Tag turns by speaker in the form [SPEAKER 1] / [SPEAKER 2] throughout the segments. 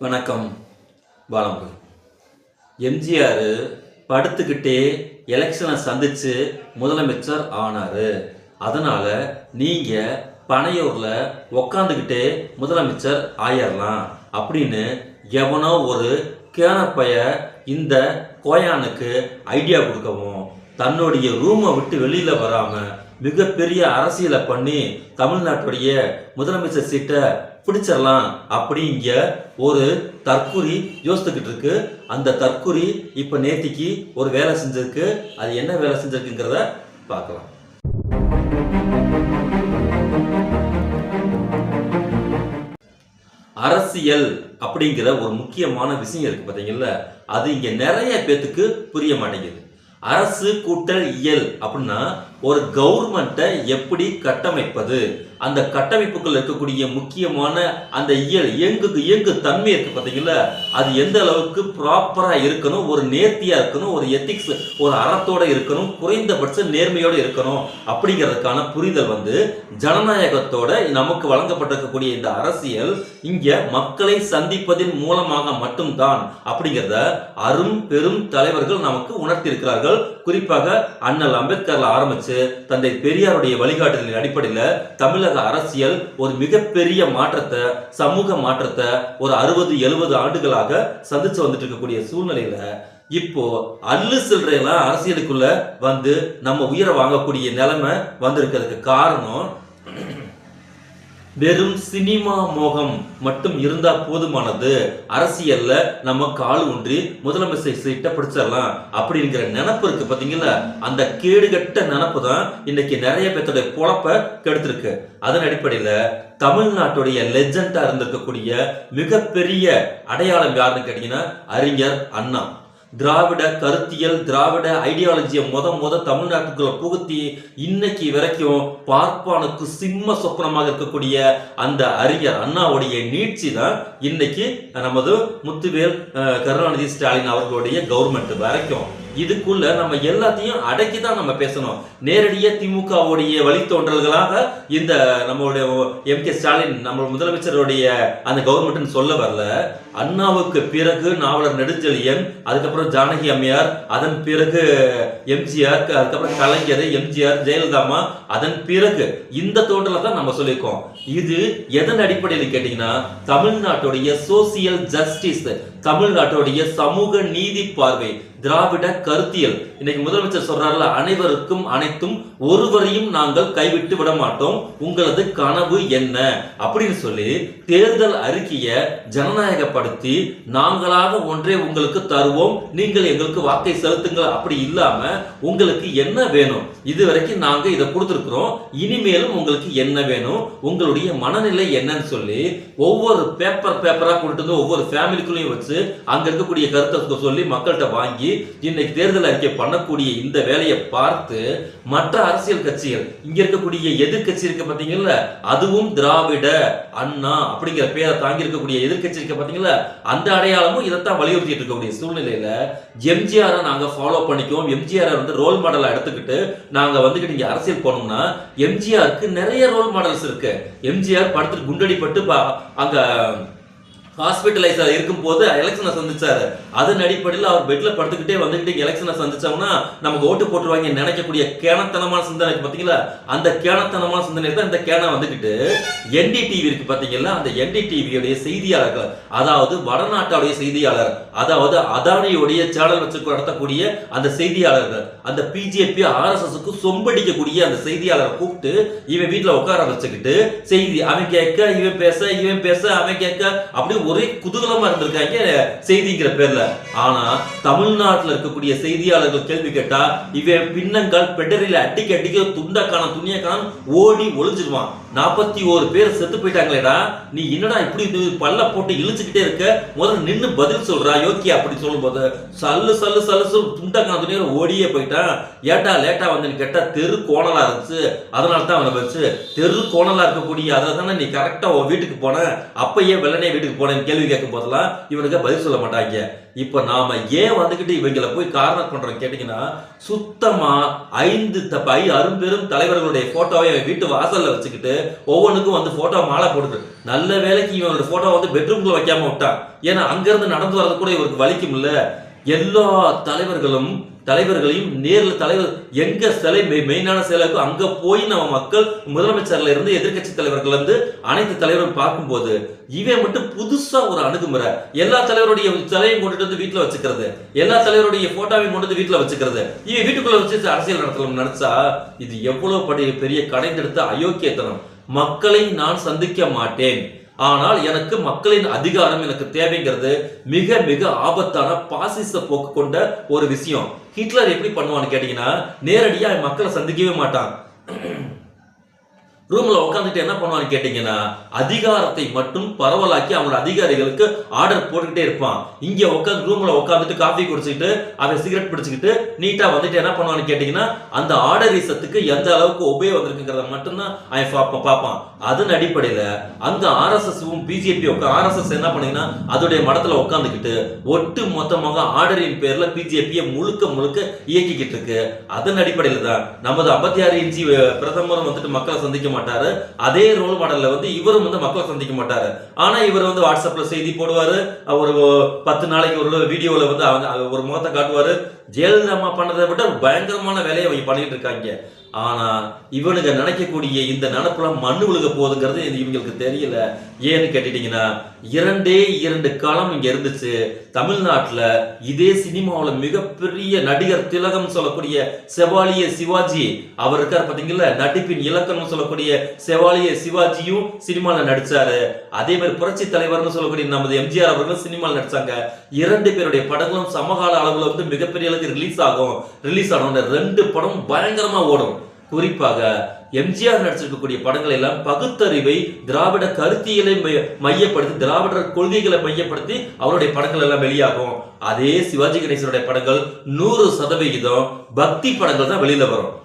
[SPEAKER 1] வணக்கம் பாலமுருகன் எம்ஜிஆர் படுத்துக்கிட்டே எலெக்ஷனை சந்தித்து முதலமைச்சர் ஆனார். அதனால் நீங்கள் பனையூரில் உக்காந்துக்கிட்டே முதலமைச்சர் ஆயிரலாம் அப்படின்னு எவனோ ஒரு கேனப்பைய இந்த கோயானுக்கு ஐடியா கொடுக்கவும் தன்னுடைய ரூமை விட்டு வெளியில் வராமல் மிகப்பெரிய அரசியலை பண்ணி தமிழ்நாட்டுடைய முதலமைச்சர் சீட்டை பிடிச்சிடலாம் அப்படிங்க ஒரு தற்குறி யோசித்துக்கிட்டு இருக்கு. அந்த தற்குறி இப்ப நேத்திக்கு ஒரு வேலை செஞ்சிருக்கு. அது என்ன வேலை செஞ்சிருக்குங்கிறத பார்க்கலாம். அரசியல் அப்படிங்கிற ஒரு முக்கியமான விஷயம் இருக்கு பார்த்தீங்களா அது இங்க நிறைய பேத்துக்கு புரிய மாட்டேங்குது. அரசு கூட்டல் இயல் அப்படின்னா ஒரு கவர்மெண்ட்டை எப்படி கட்டமைப்பது? அந்த கட்டமைப்புக்குள்ள இருக்கக்கூடிய முக்கியமான அந்த இயல் இயங்கு இயங்கு தன்மை இருக்கு பார்த்தீங்களா அது எந்த அளவுக்கு ப்ராப்பராக இருக்கணும் ஒரு நேர்த்தியாக இருக்கணும் ஒரு எத்திக்ஸ் ஒரு அறத்தோடு இருக்கணும் குறைந்தபட்ச நேர்மையோடு இருக்கணும் அப்படிங்கிறதுக்கான புரிதல் வந்து ஜனநாயகத்தோட நமக்கு வழங்கப்பட்டிருக்கக்கூடிய இந்த அரசியல் இங்கே மக்களை சந்திப்பதின் மூலமாக மட்டும்தான் அப்படிங்கிறத அரும் பெரும் தலைவர்கள் நமக்கு உணர்த்தியிருக்கிறார்கள். குறிப்பாக அண்ணல் அம்பேத்கர்ல ஆரம்பித்து தந்தை பெரியாருடைய வழிகாட்டுதலின் அடிப்படையில் தமிழக அரசியல் ஒரு மிகப்பெரிய மாற்றத்தை சமூக மாற்றத்தை ஒரு அறுபது எழுபது ஆண்டுகளாக சந்திச்சு வந்துட்டு இருக்கக்கூடிய சூழ்நிலையில இப்போ அல்லு சில்லறையெல்லாம் அரசியலுக்குள்ள வந்து நம்ம உயிரை வாங்கக்கூடிய நிலைமை வந்திருக்கிறதுக்கு காரணம் வெறும் சினிமா மோகம் மட்டும் இருந்தா போதுமானது. அரசியல்ல நம்ம கால் ஊன்றி முதலமைச்சர் சீட்டை பிடிச்சிடலாம் அப்படிங்கிற நினப்பு இருக்கு பாத்தீங்களா அந்த கேடுகட்ட நினப்பு தான் இன்னைக்கு நிறைய பேர்த்தோடைய பொழப்ப கெடுத்திருக்கு. அதன் அடிப்படையில தமிழ்நாட்டுடைய லெஜண்டா இருந்திருக்கக்கூடிய மிகப்பெரிய அடையாளம் யாருன்னு கேட்டீங்கன்னா அறிஞர் அண்ணா. திராவிட கருத்தியல் திராவிட ஐடியாலஜியை முத முத தமிழ்நாட்டுக்குள்ள புகுத்தி இன்னைக்கு வரைக்கும் பார்ப்பானுக்கு சிம்ம சொப்பனமாக இருக்கக்கூடிய அந்த அறிஞர் அண்ணாவுடைய நீட்சி தான் இன்னைக்கு நமது முத்துவேல் கருணாநிதி ஸ்டாலின் அவர்களுடைய கவர்மெண்ட் வரைக்கும். இதுக்குள்ள நம்ம எல்லாத்தையும் அடக்கி தான் நம்ம பேசணும். நேரடியாக திமுகவுடைய வழித்தோன்றல்களாக இந்த நம்மளுடைய எம் கே ஸ்டாலின் நம்ம முதலமைச்சருடைய அந்த கவர்மெண்ட்னு சொல்ல வரல. அண்ணாவுக்கு பிறகு நாவலர் நெடுஞ்செழியன் அதுக்கப்புறம் ஜானகி அம்மையார் அதன் பிறகு எம்ஜிஆர் அதுக்கப்புறம் கலைஞர் எம்ஜிஆர் ஜெயலலிதாமா அதன் பிறகு இந்த தோன்றலை தான் நம்ம சொல்லியிருக்கோம். இது எதன் அடிப்படையில் கேட்டீங்கன்னா தமிழ்நாட்டுடைய சோசியல் ஜஸ்டிஸ் தமிழ்நாட்டுடைய சமூக நீதி பார்வை. திராவிட கருத்தியல். இன்னைக்கு முதலமைச்சர் சொல்றாருல அனைவருக்கும் அனைத்தும் ஒருவரையும் நாங்கள் கைவிட்டு விட மாட்டோம் உங்களது கனவு என்ன? அப்படின்னு சொல்லி தேர்தல் அறிக்கையை ஜனநாயகப்படுத்தி நாங்களாக ஒன்றே உங்களுக்கு தருவோம். நீங்கள் எங்களுக்கு வாக்கை செலுத்துங்கள். அப்படி இல்லாம உங்களுக்கு என்ன வேணும்? இது வரைக்கும் நாங்க இதை கொடுத்துருக்குறோம். இனிமேலும் உங்களுக்கு என்ன வேணும்? உங்களுடைய மனநிலை என்னன்னு சொல்லி ஒவ்வொரு பேப்பர் பேப்பரா கொடுத்து ஒவ்வொரு ஃபேமிலிக்குள்ளேயும் வச்சு அங்க இருக்கக்கூடிய கருத்தை சொல்லி மக்கள்கிட்ட வாங்கி இன்னைக்கு தேர்தல் அறிக்கை பண்ணக்கூடிய இந்த வேலையை பார்த்து மற்ற அரசியல் கட்சிகள் இங்க இருக்கக்கூடிய எதிர்க்கட்சி இருக்கு பாத்தீங்கல்ல அதுவும் திராவிட அண்ணா அப்படிங்கிற பேரை தாங்கி இருக்கக்கூடிய எதிர்க்கட்சி இருக்கு பாத்தீங்களா அந்த அடையாளமும் இதைத்தான் வலியுறுத்திட்டு இருக்கக்கூடிய சூழ்நிலையில எம்ஜிஆரை நாங்க ஃபாலோ பண்ணிக்குவோம். எம்ஜிஆர் வந்து ரோல் மாடலா எடுத்துக்கிட்டு நாங்க வந்துகிட்டு இங்க அரசியல் போனோம்னா எம்ஜிஆருக்கு நிறைய ரோல் மாடல்ஸ் இருக்கு. எம்ஜிஆர் படத்துக்கு குண்டடிப்பட்டு பா- அங்க ஹாஸ்பிட்டலைஸ் இருக்கும் போது எலெக்ஷனை சந்திச்சாரு. அதன் அடிப்படையில் அவர் பெட்ல படுத்துக்கிட்டே வந்துகிட்டு எலெக்ஷனை சந்திச்சோம்னா நமக்கு ஓட்டு போட்டுருவாங்க நினைக்கக்கூடிய கேனத்தனமான சிந்தனை பாத்தீங்களா? அந்த கேனத்தனமான சிந்தனை தான் இந்த கேனா வந்துகிட்டு என்டிடிவி இருக்கு பாத்தீங்களா அந்த என்டிடிவியுடைய செய்தியாளர்கள் அதாவது வடநாட்டாவுடைய செய்தியாளர் அதாவது அதானியுடைய சேனல் வச்சு நடத்தக்கூடிய அந்த செய்தியாளர்கள் அந்த பிஜேபி ஆர்எஸ்எஸ்க்கு சொம்படிக்கக்கூடிய அந்த செய்தியாளரை கூப்பிட்டு இவன் வீட்டுல உட்கார வச்சுக்கிட்டு செய்தி அவன் கேட்க இவன் பேச இவன் பேச அவன் கேட்க அப்படி ஒரே குதூகலமா இருந்திருக்காங்க செய்திங்கிற பேர்ல. ஆனா தமிழ்நாட்டுல இருக்கக்கூடிய செய்தியாளர்கள் கேள்வி கேட்டா இவன் பின்னங்கால் பெடரில அடிக்க அடிக்க துண்டக்கான துணியக்கான ஓடி ஒளிஞ்சிருவான். நாற்பத்தி ஓரு பேர் செத்து போயிட்டாங்களேடா. நீ என்னடா இப்படி இது பல்ல போட்டு இழுச்சுக்கிட்டே இருக்க? முதல்ல நின்று பதில் சொல்றா யோக்கியா அப்படி சொல்லும்போது. சல்லு சல்லு சல்லு சொல்லு துண்டா காணம் ஓடியே போயிட்டான் ஏட்டா லேட்டா வந்தேன்னு கேட்டா தெரு கோணலா இருந்துச்சு. அதனால தான் அவனை வச்சு தெரு கோணலா இருக்கக்கூடிய அதை தானே நீ கரெக்டா உன் வீட்டுக்கு போன? அப்பயே வெள்ளனே வீட்டுக்கு போனேன்னு கேள்வி கேட்கும் போதெல்லாம் இவனுக்கு பதில் சொல்ல மாட்டாங்க. இப்ப நாம ஏன் வந்துகிட்டு இவங்களை போய் காரணம் பண்றோம் கேட்டீங்கன்னா சுத்தமா ஐந்து தப்ப அரும்பெரும் தலைவர்களுடைய போட்டோவை வீட்டு வாசல்ல வச்சுக்கிட்டு ஒவ்வொன்றுக்கும் வந்து போட்டோ மாலை போடுது. நல்ல வேலைக்கு இவனோட போட்டோ வந்து பெட்ரூம்குள்ள வைக்காம விட்டான். ஏன்னா அங்கிருந்து நடந்து வர்றது கூட இவருக்கு வலிக்கும்ல எல்லா தலைவர்களும் தலைவர்களையும் நேரில் தலைவர் எங்க சிலை மெயினான சிலைக்கும் அங்க போய் நம்ம மக்கள் முதலமைச்சர்ல இருந்து எதிர்க்கட்சி தலைவர்கள் இருந்து அனைத்து தலைவரும் பார்க்கும்போது இவன் மட்டும் புதுசா ஒரு அணுகுமுறை. எல்லா தலைவருடைய சிலையும் கொண்டுட்டு வந்து வீட்டுல வச்சுக்கிறது. எல்லா தலைவருடைய போட்டோவையும் கொண்டு வந்து வீட்டுல வச்சுக்கிறது. இவன் வீட்டுக்குள்ள வச்சு அரசியல் நடத்தலாம் நினைச்சா இது எவ்வளவு படி பெரிய கடைந்தெடுத்த அயோக்கியத்தனம். மக்களை நான் சந்திக்க மாட்டேன். ஆனால் எனக்கு மக்களின் அதிகாரம் எனக்கு தேவைங்கிறது மிக மிக ஆபத்தான பாசிச போக்கு கொண்ட ஒரு விஷயம். ஹிட்லர் எப்படி பண்ணுவான்னு கேட்டீங்கன்னா நேரடியாக மக்களை சந்திக்கவே மாட்டான். ரூம்ல உட்காந்துட்டு என்ன பண்ணுவான்னு கேட்டீங்கன்னா அதிகாரத்தை மட்டும் பரவலாக்கி அவங்களோட அதிகாரிகளுக்கு ஆர்டர் போட்டுக்கிட்டே இருப்பான். இங்க உட்காந்து ரூம்ல உட்காந்துட்டு காஃபி குடிச்சிக்கிட்டு அவன் சிகரெட் பிடிச்சிக்கிட்டு நீட்டா வந்துட்டு என்ன பண்ணுவான்னு கேட்டீங்கன்னா அந்த ஆர்டர் இசத்துக்கு எந்த அளவுக்கு ஒபே வந்திருக்குங்கிறத மட்டும்தான் அவன் பார்ப்பான் பார்ப்பான். அதன் அடிப்படையில அங்க ஆர்எஸ்எஸ்வும் பிஜேபி ஆர்எஸ்எஸ் என்ன பண்ணீங்கன்னா அதோடைய மடத்துல உட்காந்துக்கிட்டு ஒட்டு மொத்தமாக ஆர்டரின் பேர்ல பிஜேபியை முழுக்க முழுக்க இயக்கிக்கிட்டு இருக்கு. அதன் அடிப்படையில தான் நமது ஐம்பத்தி ஆறு இன்ச்சி பிரதமரும் வந்துட்டு மக்களை சந்திக்க மாட்டாரு. அதே ரோல் மாடல்ல வந்து இவரும் வந்து மக்களை சந்திக்க மாட்டாரு. ஆனா இவர் வந்து வாட்ஸ்அப்ல செய்தி போடுவாரு. ஒரு பத்து நாளைக்கு ஒரு வீடியோல வந்து அவங்க ஒரு முகத்தை காட்டுவாரு. ஜெயலலிதா அம்மா பண்ணதை விட பயங்கரமான வேலையை அவங்க பண்ணிட்டு இருக்காங்க. ஆனா இவனுங்க நினைக்கக்கூடிய இந்த நினப்புலாம் மண்ணு விழுக போகுதுங்கிறது இது இவங்களுக்கு தெரியல. ஏன்னு கேட்டுட்டீங்கன்னா இரண்டே இரண்டு காலம் இங்கே இருந்துச்சு. தமிழ்நாட்டில் இதே சினிமாவில் மிகப்பெரிய நடிகர் திலகம் சொல்லக்கூடிய செவாலிய சிவாஜி அவர் இருக்கார் பார்த்தீங்களா நடிப்பின் இலக்கணம் சொல்லக்கூடிய செவாலிய சிவாஜியும் சினிமாவில் நடிச்சாரு. அதே மாதிரி புரட்சி தலைவர்னு சொல்லக்கூடிய நமது எம்ஜிஆர் அவர்களும் சினிமாவில் நடிச்சாங்க. இரண்டு பேருடைய படங்களும் சமகால அளவில் வந்து மிகப்பெரிய அளவுக்கு ரிலீஸ் ஆகும். ரிலீஸ் ஆன ரெண்டு படம் பயங்கரமாக ஓடும். குறிப்பாக எம்ஜிஆர் நடிச்சிருக்கக்கூடிய படங்கள் எல்லாம் பகுத்தறிவை திராவிட கருத்தியலை மைய- மையப்படுத்தி திராவிடர் கொள்கைகளை மையப்படுத்தி அவருடைய படங்கள் எல்லாம் வெளியாகும். அதே சிவாஜி கணேசனுடைய படங்கள் நூறு சதவிகிதம் பக்தி படங்கள் தான் வெளியில வரும்.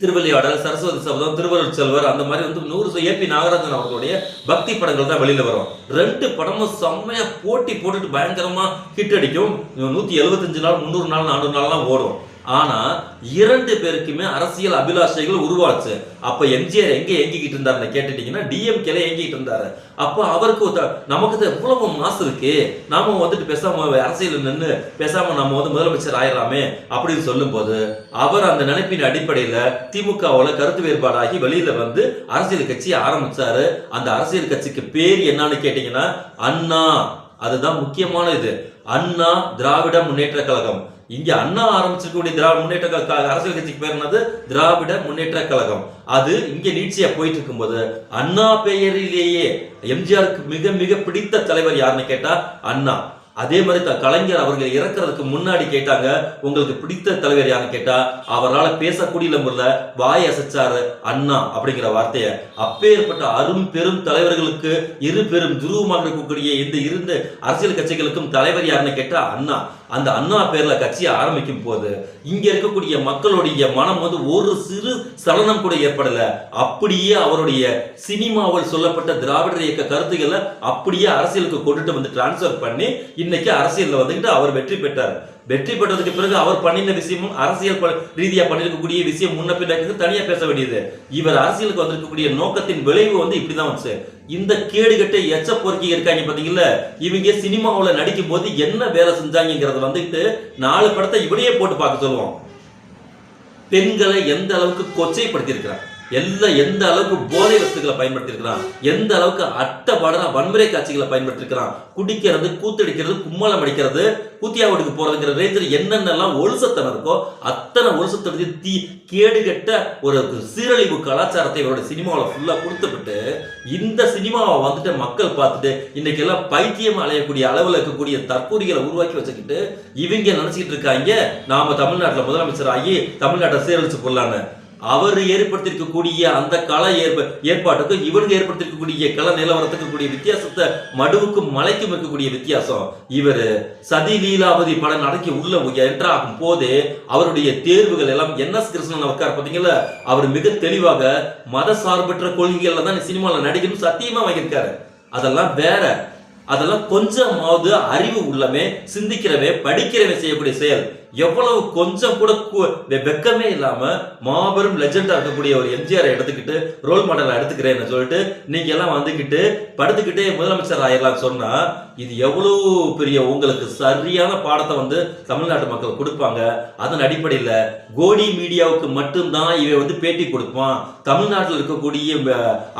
[SPEAKER 1] திருவள்ளியாடல் சரஸ்வதி சபதம் திருவள்ளுவர் செல்வர் அந்த மாதிரி வந்து நூறு ஏபி நாகராஜன் அவர்களுடைய பக்தி படங்கள் தான் வெளியில வரும். ரெண்டு படமும் செம்மையா போட்டி போட்டுட்டு பயங்கரமா ஹிட் அடிக்கும். நூத்தி எழுபத்தஞ்சு நாள் முந்நூறு நாள் நானூறு நாள்லாம் ஓடும். ஆனா இரண்டு பேருக்குமே அரசியல் அபிலாஷைகள் உருவாச்சு. அப்ப எம்ஜிஆர் எங்க ஏங்கிக்கிட்டு இருந்தாருன்னு கேட்டுட்டீங்கன்னா டிஎம்கேல ஏங்கிட்டு இருந்தாரு. அப்ப அவருக்கு நமக்கு தான் எவ்வளவு மாசு இருக்கு? நாம வந்துட்டு பேசாம அரசியல் நின்று பேசாம நம்ம வந்து முதலமைச்சர் ஆயிடலாமே அப்படின்னு சொல்லும்போது அவர் அந்த நினைப்பின் அடிப்படையில திமுகவுல கருத்து வேறுபாடாகி வெளியில வந்து அரசியல் கட்சியை ஆரம்பிச்சாரு. அந்த அரசியல் கட்சிக்கு பேர் என்னன்னு கேட்டீங்கன்னா அண்ணா. அதுதான் முக்கியமான இது. அண்ணா திராவிட முன்னேற்ற கழகம். இங்க அண்ணா ஆரம்பிச்சிருக்கக்கூடிய திராவிட முன்னேற்ற கழக அரசியல் கட்சிக்கு பேர் என்னது? திராவிட முன்னேற்ற கழகம். அது இங்க நீட்சியா போயிட்டு இருக்கும்போது அண்ணா பெயரிலேயே எம்ஜிஆருக்கு மிக மிக பிடித்த தலைவர் யாருன்னு கேட்டா அண்ணா. அதே மாதிரி த- கலைஞர் அவர்கள் இறக்குறதுக்கு முன்னாடி கேட்டாங்க உங்களுக்கு பிடித்த தலைவர் யாருன்னு கேட்டா அவரால் பேசக்கூடிய முறையில வாய் அசைச்சாரு அண்ணா அப்படிங்கிற வார்த்தைய. அப்பேற்பட்ட அரும் பெரும் தலைவர்களுக்கு இரு பெரும் துருவமாக இருக்கக்கூடிய இந்த இருந்த அரசியல் கட்சிகளுக்கும் தலைவர் யாருன்னு கேட்டா அண்ணா. அந்த அண்ணா பேர்ல கட்சியை ஆரம்பிக்கும் போது இங்க இருக்கக்கூடிய மக்களுடைய மனம் வந்து ஒரு சிறு சலனம் கூட ஏற்படல. அப்படியே அவருடைய சினிமாவில் சொல்லப்பட்ட திராவிடர் இயக்க கருத்துக்களை அப்படியே அரசியலுக்கு கொண்டுட்டு வந்து டிரான்ஸ்ஃபர் பண்ணி இன்னைக்கு அரசியலில் வந்துக்கிட்டு அவர் வெற்றி பெற்றார். வெற்றி பெற்றதுக்கு பிறகு அவர் பண்ணின விஷயமும் அரசியல் ரீதியாக பண்ணிருக்கக்கூடிய விஷயம் முன்ன பின்னாக்கு தனியாக பேச வேண்டியது. இவர் அரசியலுக்கு வந்திருக்கக்கூடிய நோக்கத்தின் விளைவு வந்து இப்படி தான் வந்துச்சு. இந்த கேடுகட்ட எச்ச பொறுக்கி இருக்காங்க பார்த்தீங்களா இவங்க சினிமாவில் நடிக்கும் போது என்ன வேலை செஞ்சாங்கிறத வந்துட்டு நாலு படத்தை இவனையே போட்டு பார்க்க சொல்லுவோம். பெண்களை எந்த அளவுக்கு கொச்சைப்படுத்தி எல்லா எந்த அளவுக்கு போதை வஸ்துக்களை பயன்படுத்தியிருக்கிறான்? எந்த அளவுக்கு அட்டபாடன வன்முறை காட்சிகளை பயன்படுத்தியிருக்கிறான்? குடிக்கிறது கூத்தடிக்கிறது கும்மாளம் அடிக்கிறது கூத்தியா வீட்டுக்கு போறதுங்கிற ரேஞ்சில் என்னென்னலாம் ஒழுசத்தனம் இருக்கோ அத்தனை ஒழுசத்தனத்தை தீ கேடுகட்ட ஒரு சீரழிவு கலாச்சாரத்தை இவரோட சினிமாவில் ஃபுல்லாக கொடுத்துவிட்டு இந்த சினிமாவை வந்துட்டு மக்கள் பார்த்துட்டு இன்னைக்கு எல்லாம் பைத்தியம் அலையக்கூடிய அளவில் இருக்கக்கூடிய தற்கூரிகளை உருவாக்கி வச்சுக்கிட்டு இவங்க நினச்சிக்கிட்டு இருக்காங்க நாம தமிழ்நாட்டில் முதலமைச்சர் ஆகி தமிழ்நாட்டை சீரழிச்சு போடலான்னு அவர் ஏற்படுத்தியிருக்கக்கூடிய அந்த கள ஏற்ப ஏற்பாட்டுக்கும் இவனுக்கு ஏற்படுத்தியிருக்கக்கூடிய கள நிலவரத்துக்கு கூடிய வித்தியாசத்தை மடுவுக்கும் மலைக்கும் இருக்கக்கூடிய வித்தியாசம். இவர் சதி லீலாவதி படம் நடக்கி உள்ள என்ட்ராகும் போதே அவருடைய தேர்வுகள் எல்லாம் என் எஸ் கிருஷ்ணன் உட்கார் பார்த்தீங்களா அவர் மிக தெளிவாக மத சார்பற்ற கொள்கைகள்ல தான் சினிமாவில் நடிக்கணும் சத்தியமா வாங்கியிருக்காரு. அதெல்லாம் வேற. அதெல்லாம் கொஞ்சமாவது அறிவு உள்ளமே சிந்திக்கிறவே படிக்கிறவே செய்யக்கூடிய செயல். எவ்வளவு கொஞ்சம் கூட வெக்கமே இல்லாம மாபெரும் லெஜெண்டா இருக்கக்கூடிய ஒரு எம்ஜிஆர் எடுத்துக்கிட்டு ரோல் மாடலை எடுத்துக்கிறேன்னு சொல்லிட்டு நீங்க எல்லாம் வந்துக்கிட்டு படுத்துக்கிட்டே முதலமைச்சர் ஆயிடலாம் சொன்னா இது எவ்வளவு பெரிய உங்களுக்கு சரியான பாடத்தை வந்து தமிழ்நாட்டு மக்கள் கொடுப்பாங்க? அதன் அடிப்படையில் கோடி மீடியாவுக்கு மட்டும்தான் இவன் வந்து பேட்டி கொடுப்பான். தமிழ்நாட்டில் இருக்கக்கூடிய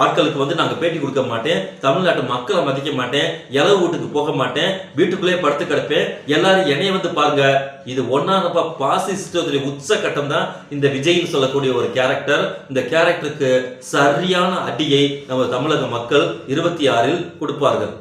[SPEAKER 1] ஆட்களுக்கு வந்து நாங்கள் பேட்டி கொடுக்க மாட்டேன். தமிழ்நாட்டு மக்களை மதிக்க மாட்டேன். இலவு வீட்டுக்கு போக மாட்டேன். வீட்டுக்குள்ளே படுத்து கிடப்பேன். எல்லாரும் என்னைய வந்து பாருங்க. இது ஒன்னானப்பா பாசிஸ்டத்துடைய உச்ச கட்டம் தான். இந்த விஜய்னு சொல்லக்கூடிய ஒரு கேரக்டர் இந்த கேரக்டருக்கு சரியான அடியை நம்ம தமிழக மக்கள் இருபத்தி ஆறில் கொடுப்பார்கள்.